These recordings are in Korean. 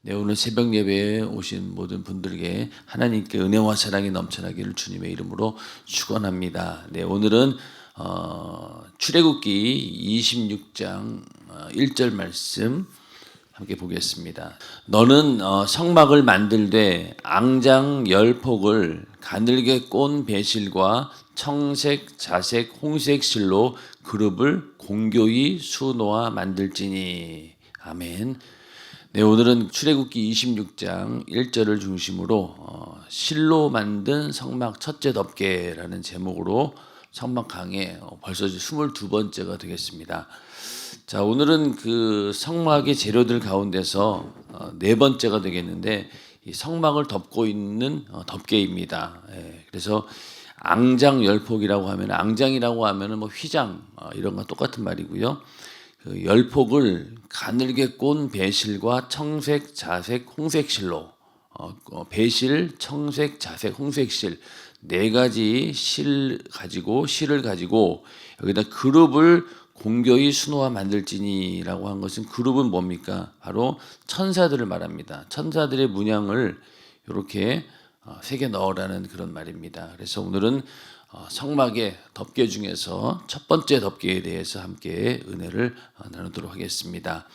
네, 오늘 새벽 예배에 오신 모든 분들에게 하나님께 은혜와 사랑이 넘쳐나기를 주님의 이름으로 축원합니다. 네, 오늘은 어, 출애굽기 26장 어, 1절 말씀 함께 보겠습니다. 너는 어, 성막을 만들되 앙장 열 폭을 가늘게 꼰 배실과 청색, 자색, 홍색 실로 그룹을 공교히 수놓아 만들지니 아멘. 네, 오늘은 출애굽기 26장 1절을 중심으로 어, 실로 만든 성막 첫째 덮개라는 제목으로 성막 강의 어, 벌써 22번째가 되겠습니다. 자, 오늘은 그 성막의 재료들 가운데서 어, 네 번째가 되겠는데 이 성막을 덮고 있는 어, 덮개입니다. 예, 그래서 앙장 열폭이라고 하면 앙장이라고 하면은 뭐 휘장 어, 이런 거 똑같은 말이고요. 그 열폭을 가늘게 꼰 배실과 청색, 자색, 홍색실로 어, 어, 배실, 청색, 자색, 홍색실 네 가지 실 가지고 실을 가지고 여기다 그룹을 공교히 수놓아 만들지니라고 한 것은 그룹은 뭡니까? 바로 천사들을 말합니다. 천사들의 문양을 이렇게 어, 새겨 넣으라는 그런 말입니다. 그래서 오늘은 어, 성막의 덮개 중에서 첫 번째 덮개에 대해서 함께 은혜를 어, 나누도록 하겠습니다.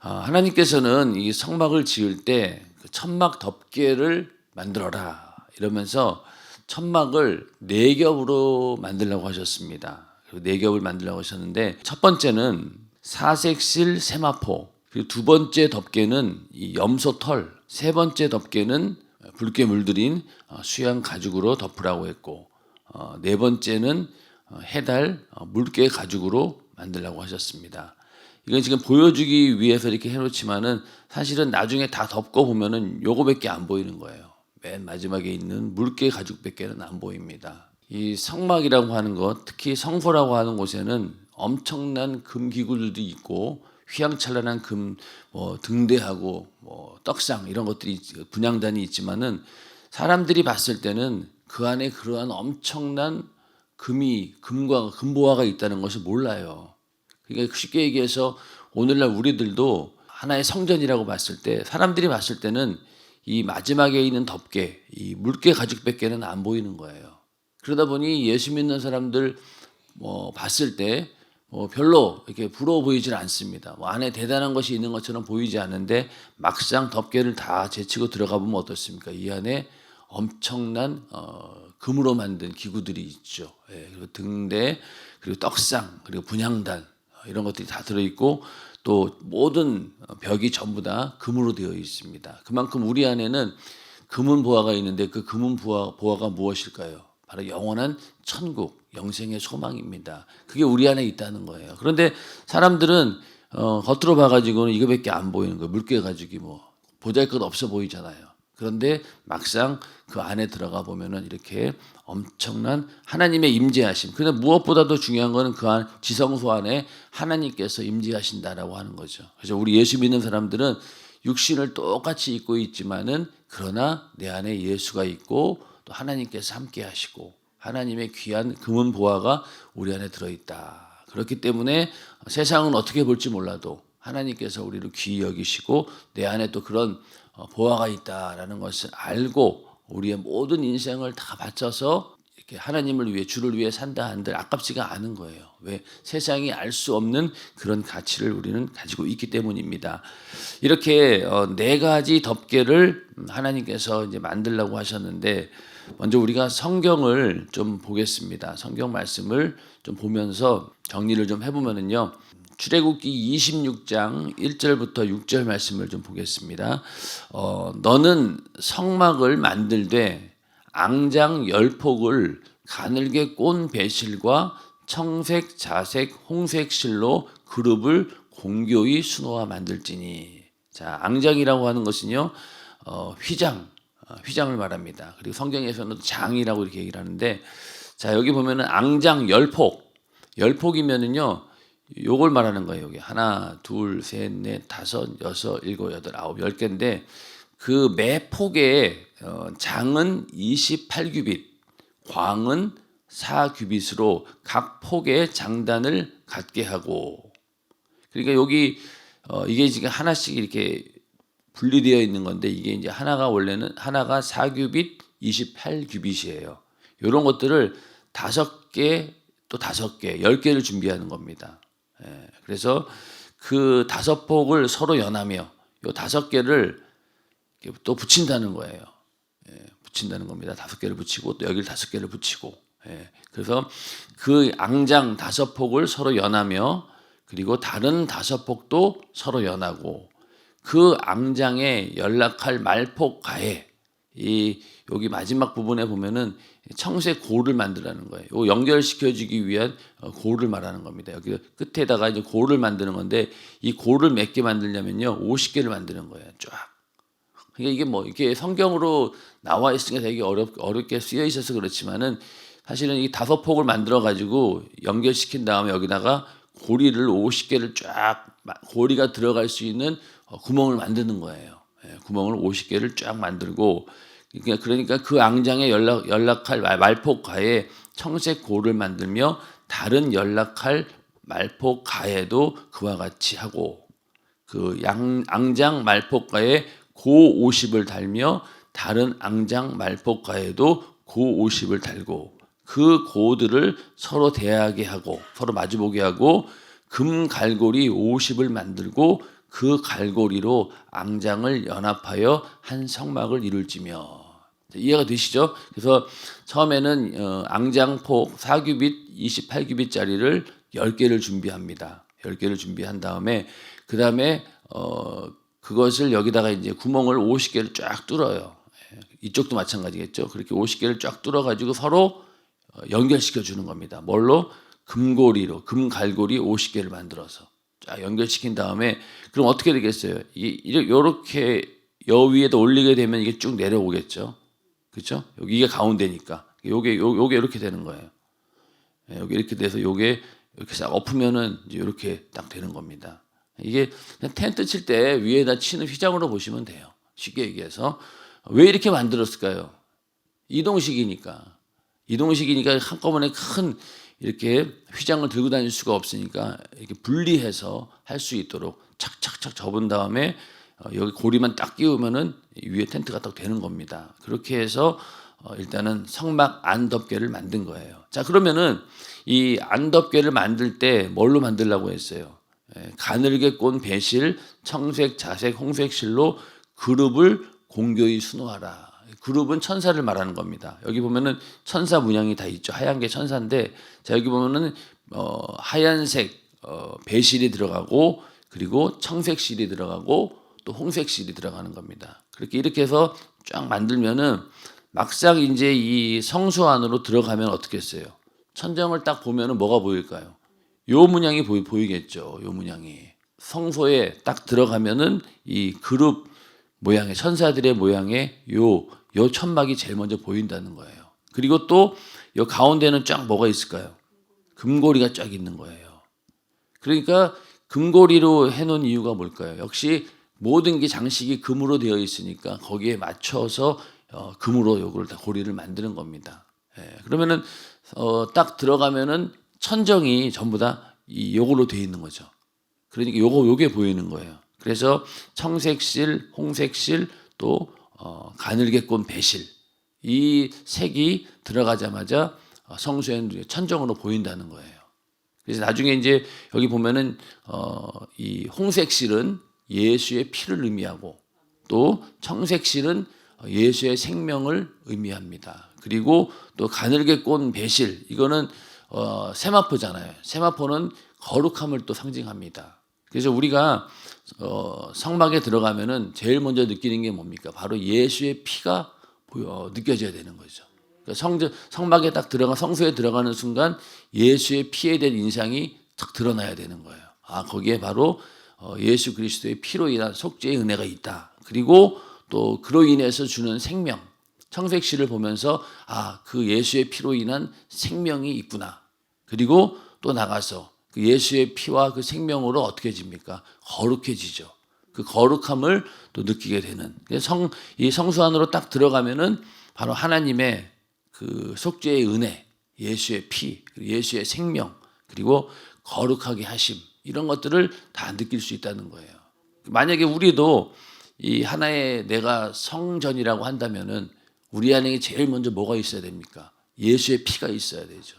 하나님께서는 이 성막을 지을 때그 천막 덮개를 만들어라 이러면서 천막을 네 겹으로 만들라고 하셨습니다. 네 겹을 만들라고 하셨는데 첫 번째는 사색실 세마포 그리고 두 번째 덮개는 이 염소털 세 번째 덮개는 붉게 물들인 어, 수양 가죽으로 덮으라고 했고 어, 네 번째는 어, 해달 물개 가죽으로 만들라고 하셨습니다. 이건 지금 보여주기 위해서 이렇게 해놓지만은 사실은 나중에 다 덮고 보면은 요거밖에 안 보이는 거예요. 맨 마지막에 있는 물개 가죽밖에는 안 보입니다. 이 성막이라고 하는 것, 특히 성소라고 하는 곳에는 엄청난 금 기구들도 있고 휘황찬란한 금, 뭐 등대하고 뭐 떡상 이런 것들이 분양단이 있지만은 사람들이 봤을 때는 그 안에 그러한 엄청난 금이 금과 금보화가 있다는 것을 몰라요. 그러니까 쉽게 얘기해서 오늘날 우리들도 하나의 성전이라고 봤을 때 사람들이 봤을 때는 이 마지막에 있는 덮개, 이 물개 가죽밖에는 안 보이는 거예요. 그러다 보니 예수 믿는 사람들 뭐 봤을 때 뭐 별로 이렇게 부러워 보이질 않습니다. 뭐 안에 대단한 것이 있는 것처럼 보이지 않는데 막상 덮개를 다 제치고 들어가 보면 어떻습니까? 이 안에 엄청난 어, 금으로 만든 기구들이 있죠. 예, 그리고 등대, 그리고 떡상, 그리고 분향단 이런 것들이 다 들어 있고 또 모든 벽이 전부 다 금으로 되어 있습니다. 그만큼 우리 안에는 금은 보화가 있는데 그 금은 보화, 보화가 무엇일까요? 바로 영원한 천국, 영생의 소망입니다. 그게 우리 안에 있다는 거예요. 그런데 사람들은 어, 겉으로 봐가지고는 이거밖에 안 보이는 거예요. 물개 가지고 뭐 보잘 것 없어 보이잖아요. 그런데 막상 그 안에 들어가 보면은 이렇게 엄청난 하나님의 임재하심. 근데 무엇보다도 중요한 거는 그안 지성소 안에 하나님께서 임재하신다라고 하는 거죠. 그래서 우리 예수 믿는 사람들은 육신을 똑같이 입고 있지만은 그러나 내 안에 예수가 있고 또 하나님께서 함께 하시고 하나님의 귀한 금은 보화가 우리 안에 들어 있다. 그렇기 때문에 세상은 어떻게 볼지 몰라도 하나님께서 우리를 귀히 여기시고 내 안에 또 그런 어, 보화가 있다라는 것을 알고 우리의 모든 인생을 다 바쳐서 이렇게 하나님을 위해 주를 위해 산다 한들 아깝지가 않은 거예요. 왜 세상이 알 수 없는 그런 가치를 우리는 가지고 있기 때문입니다. 이렇게 어, 네 가지 덮개를 하나님께서 이제 만들라고 하셨는데 먼저 우리가 성경을 좀 보겠습니다. 성경 말씀을 좀 보면서 정리를 좀 해보면은요. 출애굽기 26장 1절부터 6절 말씀을 좀 보겠습니다. 어, 너는 성막을 만들되 앙장 열폭을 가늘게 꼰 배실과 청색, 자색, 홍색 실로 그룹을 공교히 수놓아 만들지니. 자, 앙장이라고 하는 것은요, 어, 휘장, 어, 휘장을 말합니다. 그리고 성경에서는 장이라고 이렇게 얘기를 하는데, 자, 여기 보면은 앙장 열폭, 열폭이면은요, 요걸 말하는 거예요. 여기 하나, 둘, 셋, 넷, 다섯, 여섯, 일곱, 여덟, 아홉, 열 개인데 그 매 폭의 어, 장은 28규빗, 광은 4규빗으로 각 폭의 장단을 갖게 하고 그러니까 여기 어, 이게 지금 하나씩 이렇게 분리되어 있는 건데 이게 이제 하나가 원래는 하나가 4규빗 28규빗이에요. 이런 것들을 다섯 개 또 다섯 개, 열 개를 준비하는 겁니다. 예, 그래서 그 다섯 폭을 서로 연하며 요 다섯 개를 또 붙인다는 거예요. 예, 붙인다는 겁니다. 다섯 개를 붙이고 또 여기를 다섯 개를 붙이고. 예, 그래서 그 앙장 다섯 폭을 서로 연하며 그리고 다른 다섯 폭도 서로 연하고 그 앙장에 연락할 말폭 가에 이 여기 마지막 부분에 보면은 청색 고를 만들라는 거예요. 요 연결시켜주기 위한 어, 고를 말하는 겁니다. 여기 끝에다가 이제 고를 만드는 건데 이 고를 몇 개 만들냐면요, 50개를 만드는 거예요. 쫙. 그러니까 이게 뭐 이게 성경으로 나와 있으니까 되게 어렵 어렵게 쓰여 있어서 그렇지만은 사실은 이 다섯 폭을 만들어 가지고 연결시킨 다음에 여기다가 고리를 50개를 쫙 마- 고리가 들어갈 수 있는 어, 구멍을 만드는 거예요. 예, 구멍을 50개를 쫙 만들고 그러니까 그러니까 그 앙장에 연락 연락할 말- 말폭 가에 청색 고를 만들며 다른 연락할 말폭 가에도 그와 같이 하고 그 양, 앙장 말폭가에 고 50을 달며 다른 앙장 말폭가에도 고 50을 달고 그 고들을 서로 대하게 하고 서로 마주보게 하고 금 갈고리 50을 만들고 그 갈고리로 앙장을 연합하여 한 성막을 이룰지며 이해가 되시죠? 그래서 처음에는 어, 앙장폭 4규빗 28규빗짜리를 10개를 준비합니다. 10개를 준비한 다음에 그 다음에 어, 그것을 여기다가 이제 구멍을 50개를 쫙 뚫어요. 예, 이쪽도 마찬가지겠죠. 그렇게 50개를 쫙 뚫어 가지고 서로 어, 연결시켜 주는 겁니다. 뭘로? 금고리로 금갈고리 50개를 만들어서 쫙 연결시킨 다음에 그럼 어떻게 되겠어요? 이 이렇게 여 위에다 올리게 되면 이게 쭉 내려오겠죠. 그렇죠? 여기가 가운데니까 요게 요, 요게 이렇게 되는 거예요. 예, 여기 이렇게 돼서 요게 이렇게 싹 엎으면은 이렇게 딱 되는 겁니다. 이게 텐트 칠 때 위에다 치는 휘장으로 보시면 돼요. 쉽게 얘기해서 왜 이렇게 만들었을까요? 이동식이니까 이동식이니까 한꺼번에 큰 이렇게 휘장을 들고 다닐 수가 없으니까 이렇게 분리해서 할 수 있도록 착착착 접은 다음에 어, 여기 고리만 딱 끼우면은 위에 텐트가 딱 되는 겁니다. 그렇게 해서 어, 일단은 성막 안덮개를 만든 거예요. 자 그러면은 이 안덮개를 만들 때 뭘로 만들라고 했어요? 예, 가늘게 꼰 배실, 청색, 자색, 홍색 실로 그룹을 공교히 수놓아라. 그룹은 천사를 말하는 겁니다. 여기 보면은 천사 문양이 다 있죠. 하얀 게 천사인데, 자 여기 보면은 어, 하얀색 어, 배실이 들어가고 그리고 청색 실이 들어가고 또 홍색 실이 들어가는 겁니다. 그렇게 이렇게 해서 쫙 만들면은 막상 이제 이 성수 안으로 들어가면 어떻게 했어요? 천정을 딱 보면은 뭐가 보일까요? 요 문양이 보이, 보이겠죠. 요 문양이 성소에 딱 들어가면은 이 그룹 모양의 천사들의 모양의 요, 요 천막이 제일 먼저 보인다는 거예요. 그리고 또 요 가운데는 쫙 뭐가 있을까요? 금고리가 쫙 있는 거예요. 그러니까 금고리로 해놓은 이유가 뭘까요? 역시 모든 게 장식이 금으로 되어 있으니까 거기에 맞춰서 어, 금으로 요걸 다 고리를 만드는 겁니다. 예, 그러면은 어, 딱 들어가면은 천정이 전부 다 이 요걸로 되어 있는 거죠. 그러니까 요거 요게 보이는 거예요. 그래서 청색실, 홍색실 또 어, 가늘게 꼰 배실 이 색이 들어가자마자 어, 성수에는 천정으로 보인다는 거예요. 그래서 나중에 이제 여기 보면은 어, 이 홍색 실은 예수의 피를 의미하고 또 청색 실은 예수의 생명을 의미합니다. 그리고 또 가늘게 꼰 배실 이거는 어, 세마포잖아요. 세마포는 거룩함을 또 상징합니다. 그래서 우리가 어, 성막에 들어가면은 제일 먼저 느끼는 게 뭡니까? 바로 예수의 피가 보여 느껴져야 되는 거죠. 그러니까 성 성막에 딱 들어가 성소에 들어가는 순간 예수의 피에 대한 인상이 탁 드러나야 되는 거예요. 아 거기에 바로 어, 예수 그리스도의 피로 인한 속죄의 은혜가 있다. 그리고 또 그로 인해서 주는 생명 청색실을 보면서 아 그 예수의 피로 인한 생명이 있구나. 그리고 또 나가서 그 예수의 피와 그 생명으로 어떻게 집니까? 거룩해지죠. 그 거룩함을 또 느끼게 되는 성 이 성수 안으로 딱 들어가면은 바로 하나님의 그 속죄의 은혜, 예수의 피, 예수의 생명, 그리고 거룩하게 하심 이런 것들을 다 느낄 수 있다는 거예요. 만약에 우리도 이 하나의 내가 성전이라고 한다면은 우리 안에 제일 먼저 뭐가 있어야 됩니까? 예수의 피가 있어야 되죠.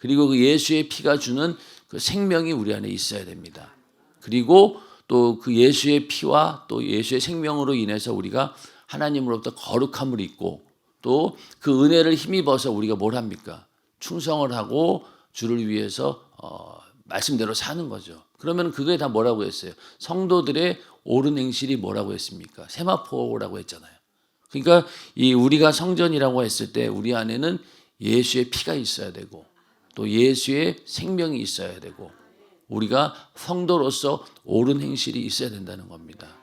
그리고 그 예수의 피가 주는 그 생명이 우리 안에 있어야 됩니다. 그리고 또 그 예수의 피와 또 예수의 생명으로 인해서 우리가 하나님으로부터 거룩함을 입고 또 그 은혜를 힘입어서 우리가 뭘 합니까? 충성을 하고 주를 위해서 어, 말씀대로 사는 거죠. 그러면 그게 다 뭐라고 했어요? 성도들의 옳은 행실이 뭐라고 했습니까? 세마포라고 했잖아요. 그러니까 이 우리가 성전이라고 했을 때 우리 안에는 예수의 피가 있어야 되고 또 예수의 생명이 있어야 되고 우리가 성도로서 옳은 행실이 있어야 된다는 겁니다.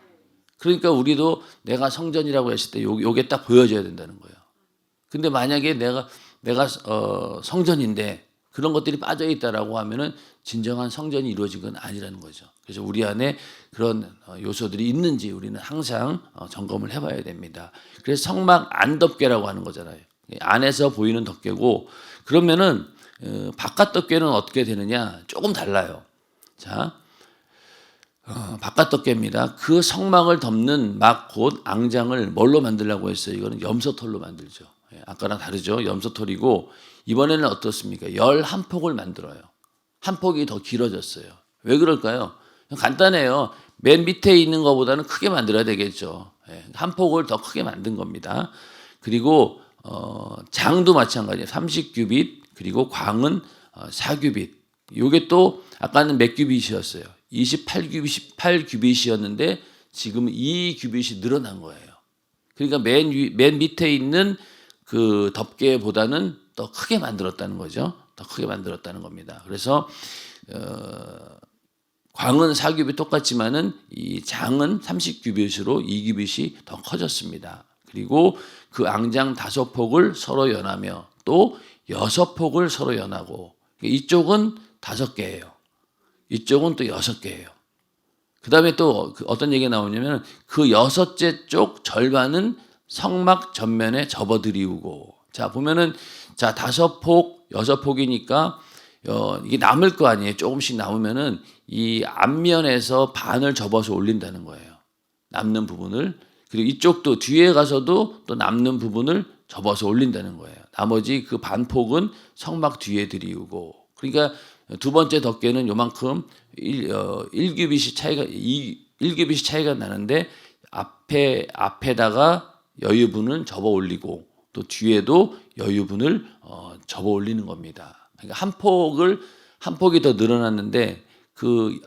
그러니까 우리도 내가 성전이라고 했을 때 요, 요게 딱 보여져야 된다는 거예요. 근데 만약에 내가 내가 어, 성전인데 그런 것들이 빠져 있다라고 하면은 진정한 성전이 이루어진 건 아니라는 거죠. 그래서 우리 안에 그런 어, 요소들이 있는지 우리는 항상 어, 점검을 해봐야 됩니다. 그래서 성막 안 덮개라고 하는 거잖아요. 안에서 보이는 덮개고 그러면은 어, 바깥 덮개는 어떻게 되느냐 조금 달라요. 자, 어, 바깥 덮개입니다. 그 성막을 덮는 막 곧 앙장을 뭘로 만들려고 했어요? 이거는 염소털로 만들죠. 예, 아까랑 다르죠. 염소털이고 이번에는 어떻습니까? 열 한 폭을 만들어요. 한 폭이 더 길어졌어요. 왜 그럴까요? 간단해요. 맨 밑에 있는 것보다는 크게 만들어야 되겠죠. 예, 한 폭을 더 크게 만든 겁니다. 그리고 어, 장도 마찬가지예요. 30규빗 그리고 광은 어, 4규빗. 요게 또 아까는 몇 규빗이었어요? 28규빗, 8규빗이었는데 지금 2규빗이 늘어난 거예요. 그러니까 맨, 위, 맨 밑에 있는 그 덮개보다는 더 크게 만들었다는 거죠. 더 크게 만들었다는 겁니다. 그래서 어, 광은 4규빗 똑같지만은 이 장은 30규빗으로 2규빗이 더 커졌습니다. 그리고 그 앙장 다섯 폭을 서로 연하며 또 여섯 폭을 서로 연하고 이쪽은 다섯 개예요. 이쪽은 또 여섯 개예요. 그 다음에 또 어떤 얘기가 나오냐면 그 여섯째 쪽 절반은 성막 전면에 접어들이우고 자 보면은 자 다섯 폭 여섯 폭이니까 어, 이게 남을 거 아니에요. 조금씩 남으면은 이 앞면에서 반을 접어서 올린다는 거예요. 남는 부분을 그리고 이쪽도 뒤에 가서도 또 남는 부분을 접어서 올린다는 거예요. 나머지 그 반폭은 성막 뒤에 들이우고 그러니까 두 번째 덮개는 요만큼 1, 어, 1규빗이 차이가 2, 1규빗이 차이가 나는데 앞에 앞에다가 여유분을 접어 올리고 또 뒤에도 여유분을 어, 접어 올리는 겁니다. 그러니까 한 폭을 한 폭이 더 늘어났는데 그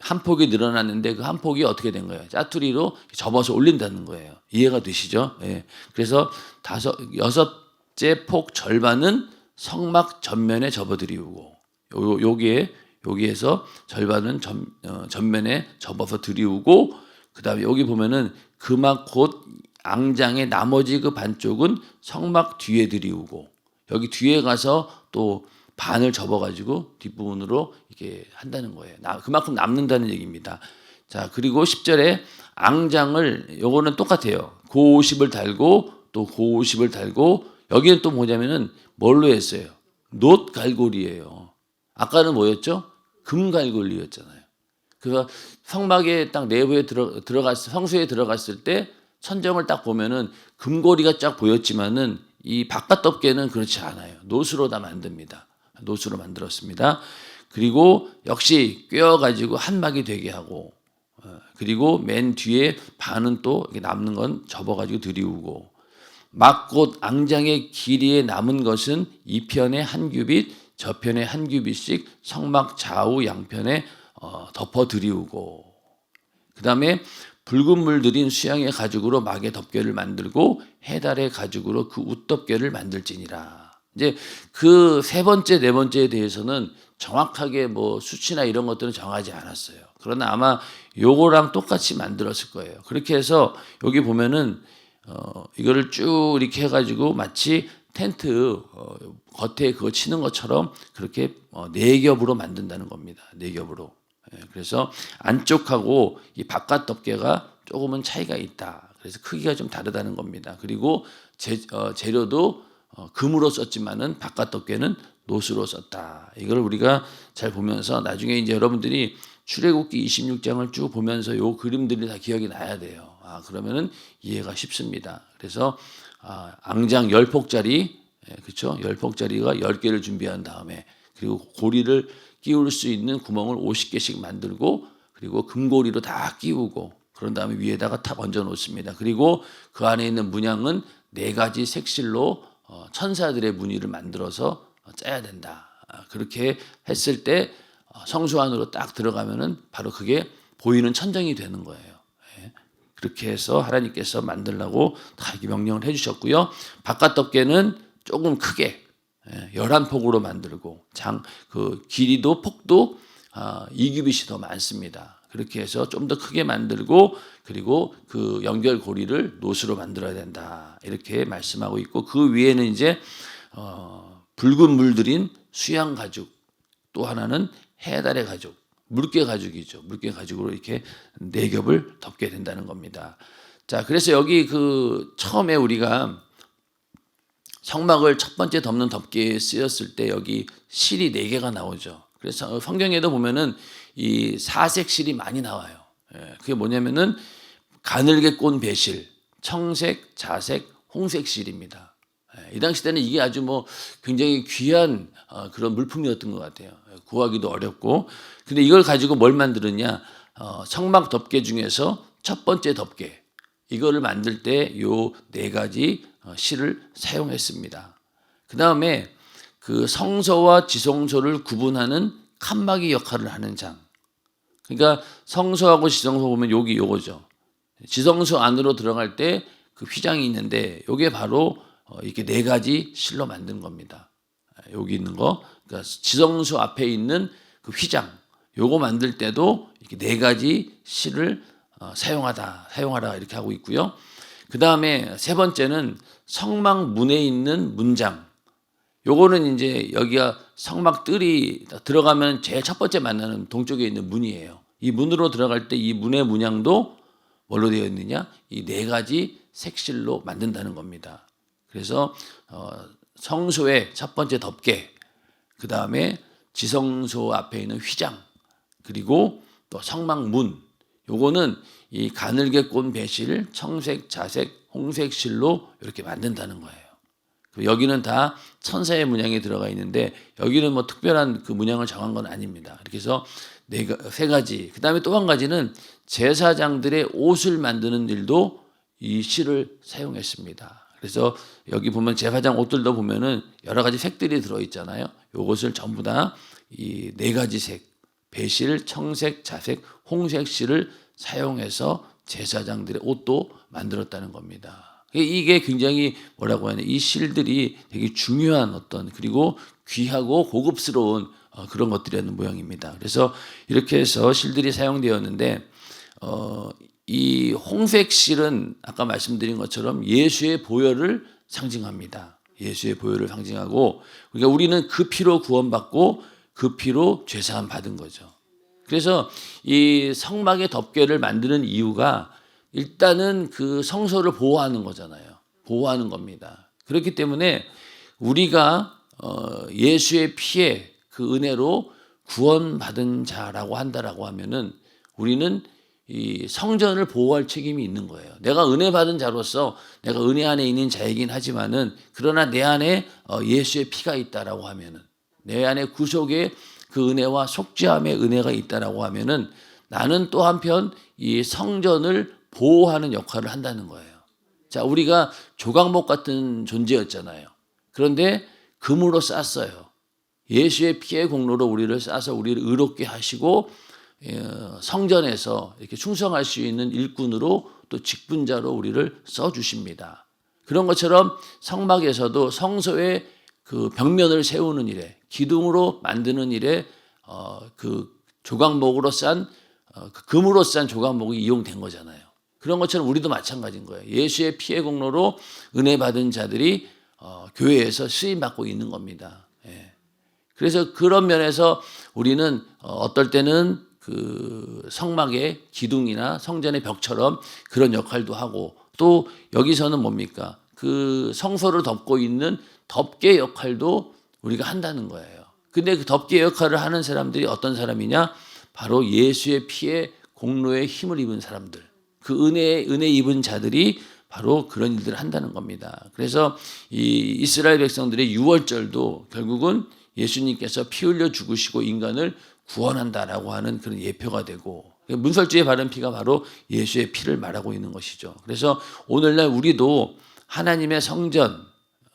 한 폭이 늘어났는데 그 한 폭이 어떻게 된 거예요? 짜투리로 접어서 올린다는 거예요. 이해가 되시죠? 예. 그래서 다섯 여섯째 폭 절반은 성막 전면에 접어들이우고 요 여기에 여기에서 절반은 전, 어, 전면에 접어서 들이우고 그다음에 여기 보면은 그막 곧 앙장의 나머지 그 반쪽은 성막 뒤에 들이우고 여기 뒤에 가서 또 반을 접어가지고 뒷부분으로 이렇게 한다는 거예요. 나, 그만큼 남는다는 얘기입니다. 자, 그리고 10절에 앙장을, 요거는 똑같아요. 고50을 달고 또 고50을 달고 여기는 또 뭐냐면은 뭘로 했어요? 놋 갈고리예요. 아까는 뭐였죠? 금 갈고리였잖아요. 그래서 성막에 딱 내부에 들어, 들어갔, 성수에 들어갔을 때 천정을 딱 보면은 금고리가 쫙 보였지만은 이 바깥 덮개는 그렇지 않아요. 놋으로 다 만듭니다. 노수로 만들었습니다. 그리고 역시 꿰어가지고 한막이 되게 하고 어, 그리고 맨 뒤에 반은 또 남는 건 접어가지고 들이우고 막곧 앙장의 길이에 남은 것은 이 편에 한 규빗 저 편에 한 규빗씩 성막 좌우 양편에 어, 덮어 들이우고 그 다음에 붉은 물 들인 수양의 가죽으로 막의 덮개를 만들고 해달의 가죽으로 그 웃덮개를 만들지니라. 이제 그 세 번째, 네 번째에 대해서는 정확하게 뭐 수치나 이런 것들은 정하지 않았어요. 그러나 아마 요거랑 똑같이 만들었을 거예요. 그렇게 해서 여기 보면은 어 이거를 쭉 이렇게 해가지고 마치 텐트 어 겉에 그거 치는 것처럼 그렇게 어 네 겹으로 만든다는 겁니다. 네 겹으로. 예, 그래서 안쪽하고 이 바깥 덮개가 조금은 차이가 있다. 그래서 크기가 좀 다르다는 겁니다. 그리고 재, 어, 재료도 어, 금으로 썼지만은 바깥 덮개는 노수로 썼다. 이걸 우리가 잘 보면서 나중에 이제 여러분들이 출애굽기 26장을 쭉 보면서 요 그림들이 다 기억이 나야 돼요. 아, 그러면은 이해가 쉽습니다. 그래서 아, 앙장 10폭짜리 예, 그렇죠? 10폭짜리가 10개를 준비한 다음에 그리고 고리를 끼울 수 있는 구멍을 50개씩 만들고 그리고 금고리로 다 끼우고 그런 다음에 위에다가 탁 얹어 놓습니다. 그리고 그 안에 있는 문양은 네 가지 색실로 어, 천사들의 무늬를 만들어서 어, 짜야 된다. 아, 그렇게 했을 때 어, 성수 안으로 딱 들어가면은 바로 그게 보이는 천정이 되는 거예요. 예. 그렇게 해서 하나님께서 만들라고 다 명령을 해주셨고요. 바깥 덮개는 조금 크게 예, 열한 폭으로 만들고 장 그 길이도 폭도 아, 이규빗이 더 많습니다. 그렇게 해서 좀 더 크게 만들고 그리고 그 연결 고리를 노수로 만들어야 된다 이렇게 말씀하고 있고 그 위에는 이제 어, 붉은 물들인 수양 가죽 또 하나는 해달의 가죽 물개 가죽이죠 물개 가죽으로 이렇게 네 겹을 덮게 된다는 겁니다. 자 그래서 여기 그 처음에 우리가 성막을 첫 번째 덮는 덮개에 쓰였을 때 여기 실이 네 개가 나오죠. 그래서 성경에도 보면은 이 사색 실이 많이 나와요. 예, 그게 뭐냐면은 가늘게 꼰 배실, 청색, 자색, 홍색 실입니다. 예, 이 당시 때는 이게 아주 뭐 굉장히 귀한 어, 그런 물품이었던 것 같아요. 예, 구하기도 어렵고. 근데 이걸 가지고 뭘 만들었냐? 어, 성막 덮개 중에서 첫 번째 덮개. 이거를 만들 때 요 네 가지 어, 실을 사용했습니다. 그 다음에 그 성소와 지성소를 구분하는 칸막이 역할을 하는 장. 그러니까 성소하고 지성소 보면 여기 요거죠. 지성소 안으로 들어갈 때 그 휘장이 있는데 요게 바로 어, 이렇게 네 가지 실로 만든 겁니다. 여기 있는 거. 그러니까 지성소 앞에 있는 그 휘장. 요거 만들 때도 이렇게 네 가지 실을 어, 사용하다, 사용하라 이렇게 하고 있고요. 그 다음에 세 번째는 성막 문에 있는 문장. 요거는 이제 여기가 성막 뜰이 들어가면 제일 첫 번째 만나는 동쪽에 있는 문이에요. 이 문으로 들어갈 때 이 문의 문양도 뭘로 되어 있느냐? 이 네 가지 색실로 만든다는 겁니다. 그래서 어, 성소의 첫 번째 덮개, 그 다음에 지성소 앞에 있는 휘장, 그리고 또 성막 문. 요거는 이 가늘게 꼰 배실, 청색, 자색, 홍색 실로 이렇게 만든다는 거예요. 그 여기는 다 천사의 문양이 들어가 있는데 여기는 뭐 특별한 그 문양을 정한 건 아닙니다. 이렇게 해서 네, 가- 세 가지. 그 다음에 또 한 가지는 제사장들의 옷을 만드는 일도 이 실을 사용했습니다. 그래서 여기 보면 제사장 옷들도 보면은 여러 가지 색들이 들어 있잖아요. 요것을 전부 다 이 네 가지 색, 배실, 청색, 자색, 홍색 실을 사용해서 제사장들의 옷도 만들었다는 겁니다. 이게 굉장히 뭐라고 하냐 이 실들이 되게 중요한 어떤 그리고 귀하고 고급스러운 어, 그런 것들이라는 모양입니다. 그래서 이렇게 해서 실들이 사용되었는데 어, 이 홍색 실은 아까 말씀드린 것처럼 예수의 보혈을 상징합니다. 예수의 보혈을 상징하고 그러니까 우리는 그 피로 구원받고 그 피로 죄사함 받은 거죠. 그래서 이 성막의 덮개를 만드는 이유가 일단은 그 성소를 보호하는 거잖아요. 보호하는 겁니다. 그렇기 때문에 우리가 어, 예수의 피에 그 은혜로 구원받은 자라고 한다라고 하면은 우리는 이 성전을 보호할 책임이 있는 거예요. 내가 은혜 받은 자로서 내가 은혜 안에 있는 자이긴 하지만은 그러나 내 안에 어, 예수의 피가 있다라고 하면은 내 안에 구속의 그 은혜와 속죄함의 은혜가 있다라고 하면은 나는 또 한편 이 성전을 보호하는 역할을 한다는 거예요. 자, 우리가 조각목 같은 존재였잖아요. 그런데 금으로 쌌어요. 예수의 피의 공로로 우리를 싸서 우리를 의롭게 하시고 어, 성전에서 이렇게 충성할 수 있는 일꾼으로 또 직분자로 우리를 써 주십니다. 그런 것처럼 성막에서도 성소의 그 벽면을 세우는 일에 기둥으로 만드는 일에 어, 그 조각목으로 싼 어, 그 금으로 싼 조각목이 이용된 거잖아요. 그런 것처럼 우리도 마찬가지인 거예요. 예수의 피의 공로로 은혜 받은 자들이 어, 교회에서 쓰임 받고 있는 겁니다. 예. 그래서 그런 면에서 우리는 어, 어떨 때는 그 성막의 기둥이나 성전의 벽처럼 그런 역할도 하고 또 여기서는 뭡니까? 그 성소를 덮고 있는 덮개 역할도 우리가 한다는 거예요. 근데 그 덮개 역할을 하는 사람들이 어떤 사람이냐? 바로 예수의 피에 공로에 힘을 입은 사람들, 그 은혜에 은혜 입은 자들이 바로 그런 일들을 한다는 겁니다. 그래서 이 이스라엘 백성들의 유월절도 결국은 예수님께서 피 흘려 죽으시고 인간을 구원한다라고 하는 그런 예표가 되고 문설주에 바른 피가 바로 예수의 피를 말하고 있는 것이죠. 그래서 오늘날 우리도 하나님의 성전,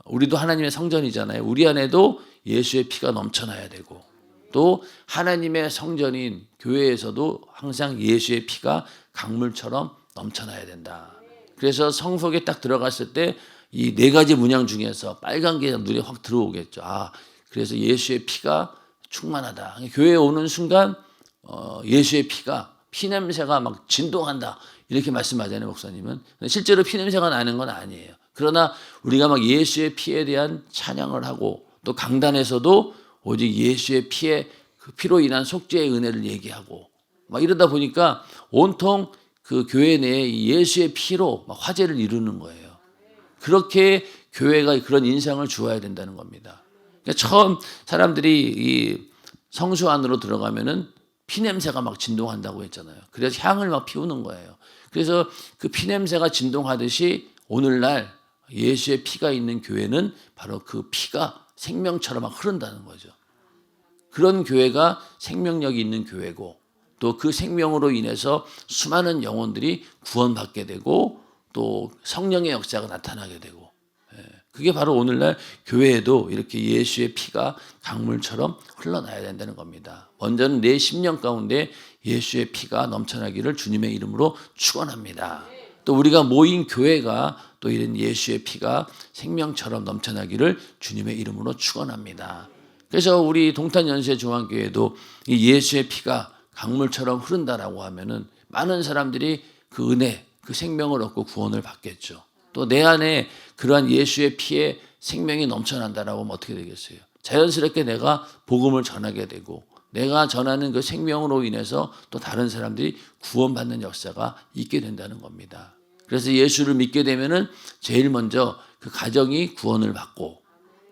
우리도 하나님의 성전이잖아요. 우리 안에도 예수의 피가 넘쳐나야 되고 또 하나님의 성전인 교회에서도 항상 예수의 피가 강물처럼 넘쳐나야 된다. 그래서 성속에 딱 들어갔을 때 이 네 가지 문양 중에서 빨간 게 눈에 확 들어오겠죠. 아, 그래서 예수의 피가 충만하다. 교회에 오는 순간 어, 예수의 피가 피 냄새가 막 진동한다. 이렇게 말씀하잖아요, 목사님은. 실제로 피 냄새가 나는 건 아니에요. 그러나 우리가 막 예수의 피에 대한 찬양을 하고 또 강단에서도 오직 예수의 피에 그 피로 인한 속죄의 은혜를 얘기하고 막 이러다 보니까 온통 그 교회 내에 예수의 피로 막 화제를 이루는 거예요. 그렇게 교회가 그런 인상을 주어야 된다는 겁니다. 그러니까 처음 사람들이 이 성수 안으로 들어가면은 피 냄새가 막 진동한다고 했잖아요. 그래서 향을 막 피우는 거예요. 그래서 그 피 냄새가 진동하듯이 오늘날 예수의 피가 있는 교회는 바로 그 피가 생명처럼 막 흐른다는 거죠. 그런 교회가 생명력이 있는 교회고 또 그 생명으로 인해서 수많은 영혼들이 구원받게 되고 또 성령의 역사가 나타나게 되고 예, 그게 바로 오늘날 교회에도 이렇게 예수의 피가 강물처럼 흘러나야 된다는 겁니다. 먼저는 내 심령 가운데 예수의 피가 넘쳐나기를 주님의 이름으로 축원합니다. 또 우리가 모인 교회가 또 이런 예수의 피가 생명처럼 넘쳐나기를 주님의 이름으로 축원합니다. 그래서 우리 동탄 연세 중앙교회도 이 예수의 피가 강물처럼 흐른다라고 하면은 많은 사람들이 그 은혜, 그 생명을 얻고 구원을 받겠죠. 또 내 안에 그러한 예수의 피에 생명이 넘쳐난다라고 하면 어떻게 되겠어요? 자연스럽게 내가 복음을 전하게 되고 내가 전하는 그 생명으로 인해서 또 다른 사람들이 구원받는 역사가 있게 된다는 겁니다. 그래서 예수를 믿게 되면은 제일 먼저 그 가정이 구원을 받고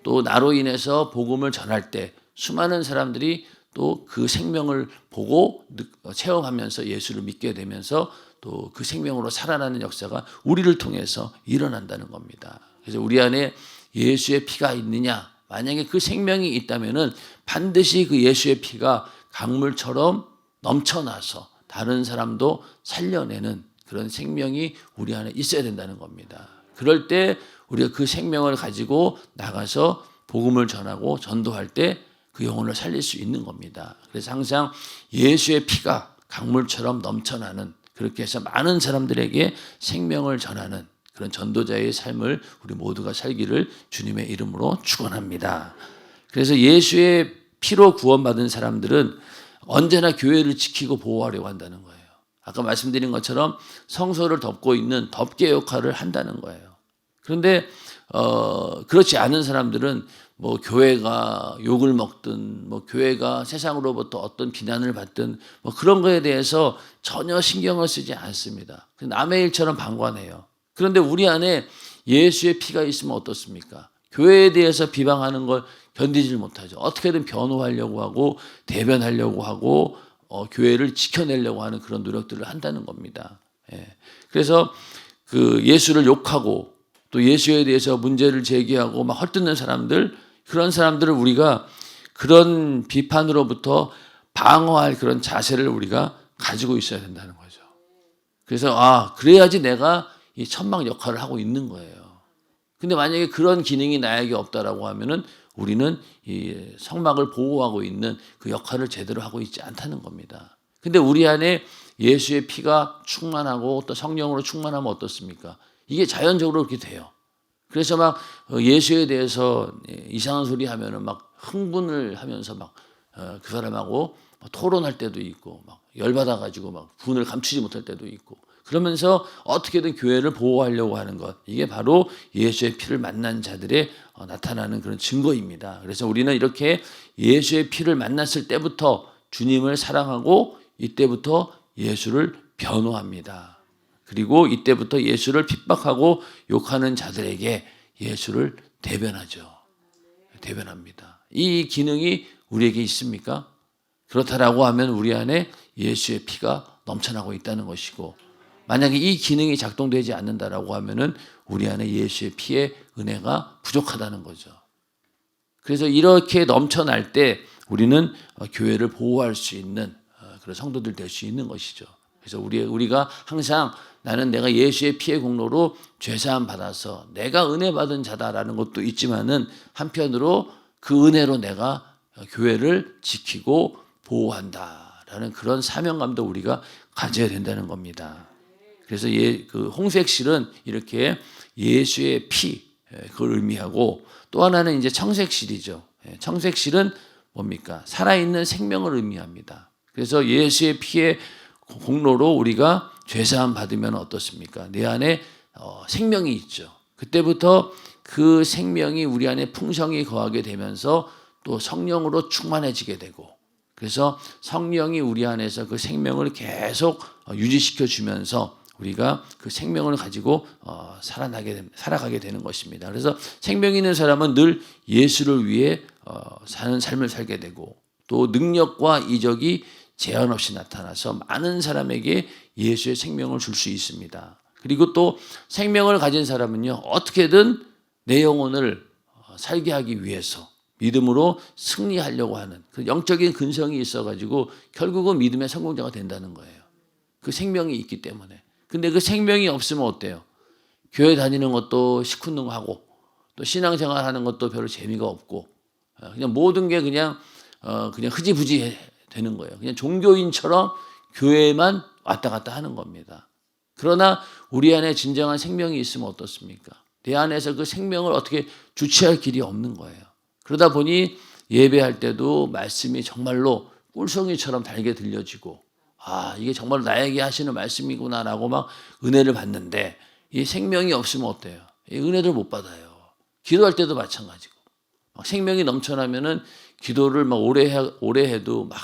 또 나로 인해서 복음을 전할 때 수많은 사람들이 또 그 생명을 보고 체험하면서 예수를 믿게 되면서 또 그 생명으로 살아나는 역사가 우리를 통해서 일어난다는 겁니다. 그래서 우리 안에 예수의 피가 있느냐? 만약에 그 생명이 있다면은 반드시 그 예수의 피가 강물처럼 넘쳐나서 다른 사람도 살려내는 그런 생명이 우리 안에 있어야 된다는 겁니다. 그럴 때 우리가 그 생명을 가지고 나가서 복음을 전하고 전도할 때 그 영혼을 살릴 수 있는 겁니다. 그래서 항상 예수의 피가 강물처럼 넘쳐나는 그렇게 해서 많은 사람들에게 생명을 전하는 그런 전도자의 삶을 우리 모두가 살기를 주님의 이름으로 축원합니다. 그래서 예수의 피로 구원받은 사람들은 언제나 교회를 지키고 보호하려고 한다는 거예요. 아까 말씀드린 것처럼 성소를 덮고 있는 덮개 역할을 한다는 거예요. 그런데 어, 그렇지 않은 사람들은 뭐 교회가 욕을 먹든 뭐 교회가 세상으로부터 어떤 비난을 받든 뭐 그런 거에 대해서 전혀 신경을 쓰지 않습니다. 남의 일처럼 방관해요. 그런데 우리 안에 예수의 피가 있으면 어떻습니까? 교회에 대해서 비방하는 걸 견디질 못하죠. 어떻게든 변호하려고 하고 대변하려고 하고 어, 교회를 지켜내려고 하는 그런 노력들을 한다는 겁니다. 예. 그래서 그 예수를 욕하고 또 예수에 대해서 문제를 제기하고 막 헐뜯는 사람들 그런 사람들을 우리가 그런 비판으로부터 방어할 그런 자세를 우리가 가지고 있어야 된다는 거죠. 그래서 아 그래야지 내가 이 천막 역할을 하고 있는 거예요. 근데 만약에 그런 기능이 나에게 없다라고 하면은 우리는 이 성막을 보호하고 있는 그 역할을 제대로 하고 있지 않다는 겁니다. 근데 우리 안에 예수의 피가 충만하고 또 성령으로 충만하면 어떻습니까? 이게 자연적으로 그렇게 돼요. 그래서 막 예수에 대해서 이상한 소리 하면은 막 흥분을 하면서 막 그 사람하고 토론할 때도 있고 막 열받아 가지고 막 분을 감추지 못할 때도 있고 그러면서 어떻게든 교회를 보호하려고 하는 것 이게 바로 예수의 피를 만난 자들의 어, 나타나는 그런 증거입니다. 그래서 우리는 이렇게 예수의 피를 만났을 때부터 주님을 사랑하고 이때부터 예수를 변호합니다. 그리고 이때부터 예수를 핍박하고 욕하는 자들에게 예수를 대변하죠. 대변합니다. 이 기능이 우리에게 있습니까? 그렇다라고 하면 우리 안에 예수의 피가 넘쳐나고 있다는 것이고 만약에 이 기능이 작동되지 않는다라고 하면은 우리 안에 예수의 피의 은혜가 부족하다는 거죠. 그래서 이렇게 넘쳐날 때 우리는 어, 교회를 보호할 수 있는 어, 그런 성도들 될 수 있는 것이죠. 그래서 우리 우리가 항상 나는 내가 예수의 피의 공로로 죄사함 받아서 내가 은혜 받은 자다라는 것도 있지만은 한편으로 그 은혜로 내가 교회를 지키고 보호한다라는 그런 사명감도 우리가 가져야 된다는 겁니다. 그래서 예, 그 홍색실은 이렇게 예수의 피 예, 그걸 의미하고 또 하나는 이제 청색실이죠. 예, 청색실은 뭡니까? 살아있는 생명을 의미합니다. 그래서 예수의 피의 공로로 우리가 죄사함 받으면 어떻습니까? 내 안에 어, 생명이 있죠. 그때부터 그 생명이 우리 안에 풍성히 거하게 되면서 또 성령으로 충만해지게 되고 그래서 성령이 우리 안에서 그 생명을 계속 어, 유지시켜 주면서 우리가 그 생명을 가지고 어, 살아나게 살아가게 되는 것입니다. 그래서 생명 있는 사람은 늘 예수를 위해 어, 사는 삶을 살게 되고 또 능력과 이적이 제한 없이 나타나서 많은 사람에게 예수의 생명을 줄 수 있습니다. 그리고 또 생명을 가진 사람은요 어떻게든 내 영혼을 어, 살게 하기 위해서 믿음으로 승리하려고 하는 그 영적인 근성이 있어가지고 결국은 믿음의 성공자가 된다는 거예요. 그 생명이 있기 때문에. 근데 그 생명이 없으면 어때요? 교회 다니는 것도 시큰둥하고 또 신앙생활 하는 것도 별로 재미가 없고 어, 그냥 모든 게 그냥 어 그냥 흐지부지 되는 거예요. 그냥 종교인처럼 교회만 왔다 갔다 하는 겁니다. 그러나 우리 안에 진정한 생명이 있으면 어떻습니까? 내 안에서 그 생명을 어떻게 주체할 길이 없는 거예요. 그러다 보니 예배할 때도 말씀이 정말로 꿀송이처럼 달게 들려지고 아, 이게 정말 나에게 하시는 말씀이구나라고 막 은혜를 받는데 이 생명이 없으면 어때요? 이 은혜를 못 받아요. 기도할 때도 마찬가지고. 막 생명이 넘쳐나면은 기도를 막 오래 해, 오래 해도 막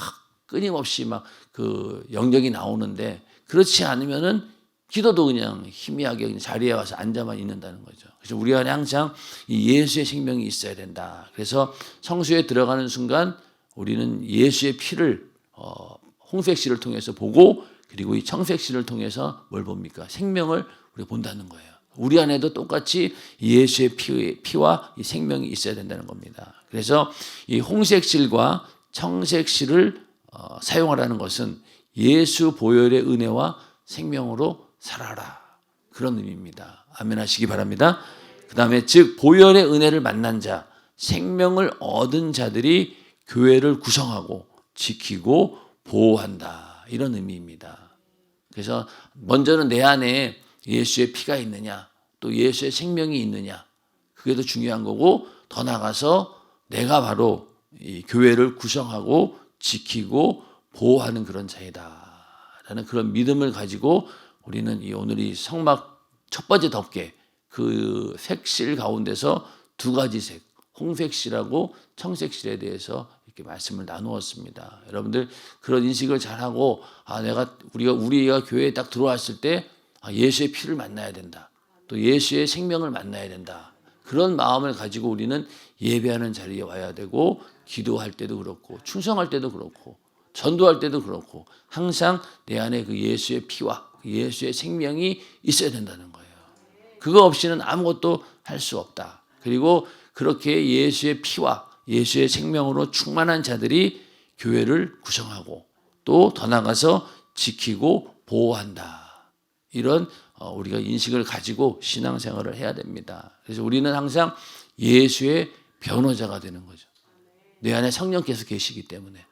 끊임없이 막 그 영역이 나오는데 그렇지 않으면은 기도도 그냥 희미하게 그냥 자리에 와서 앉아만 있는다는 거죠. 그래서 우리 안에 항상 이 예수의 생명이 있어야 된다. 그래서 성수에 들어가는 순간 우리는 예수의 피를 어, 홍색실을 통해서 보고 그리고 이 청색실을 통해서 뭘 봅니까? 생명을 우리가 본다는 거예요. 우리 안에도 똑같이 예수의 피, 피와 이 생명이 있어야 된다는 겁니다. 그래서 이 홍색실과 청색실을 어, 사용하라는 것은 예수 보혈의 은혜와 생명으로 살아라. 그런 의미입니다. 아멘 하시기 바랍니다. 그 다음에 즉, 보혈의 은혜를 만난 자, 생명을 얻은 자들이 교회를 구성하고 지키고 보호한다. 이런 의미입니다. 그래서 먼저는 내 안에 예수의 피가 있느냐, 또 예수의 생명이 있느냐, 그게 더 중요한 거고, 더 나가서 내가 바로 이 교회를 구성하고 지키고 보호하는 그런 자이다. 라는 그런 믿음을 가지고 우리는 이 오늘 이 성막 첫 번째 덮개 그 색실 가운데서 두 가지 색, 홍색실하고 청색실에 대해서 이렇게 말씀을 나누었습니다. 여러분들 그런 인식을 잘 하고 아 내가 우리가 우리가 교회에 딱 들어왔을 때 아, 예수의 피를 만나야 된다. 또 예수의 생명을 만나야 된다. 그런 마음을 가지고 우리는 예배하는 자리에 와야 되고 기도할 때도 그렇고 충성할 때도 그렇고 전도할 때도 그렇고 항상 내 안에 그 예수의 피와 그 예수의 생명이 있어야 된다는 거예요. 그거 없이는 아무것도 할 수 없다. 그리고 그렇게 예수의 피와 예수의 생명으로 충만한 자들이 교회를 구성하고 또 더 나가서 지키고 보호한다. 이런 어, 우리가 인식을 가지고 신앙생활을 해야 됩니다. 그래서 우리는 항상 예수의 변호자가 되는 거죠. 내 안에 성령께서 계시기 때문에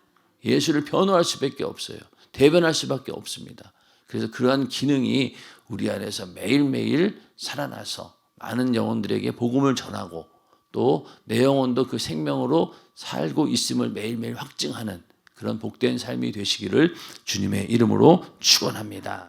예수를 변호할 수밖에 없어요. 대변할 수밖에 없습니다. 그래서 그러한 기능이 우리 안에서 매일매일 살아나서 많은 영혼들에게 복음을 전하고 또 내 영혼도 그 생명으로 살고 있음을 매일매일 확증하는 그런 복된 삶이 되시기를 주님의 이름으로 축원합니다.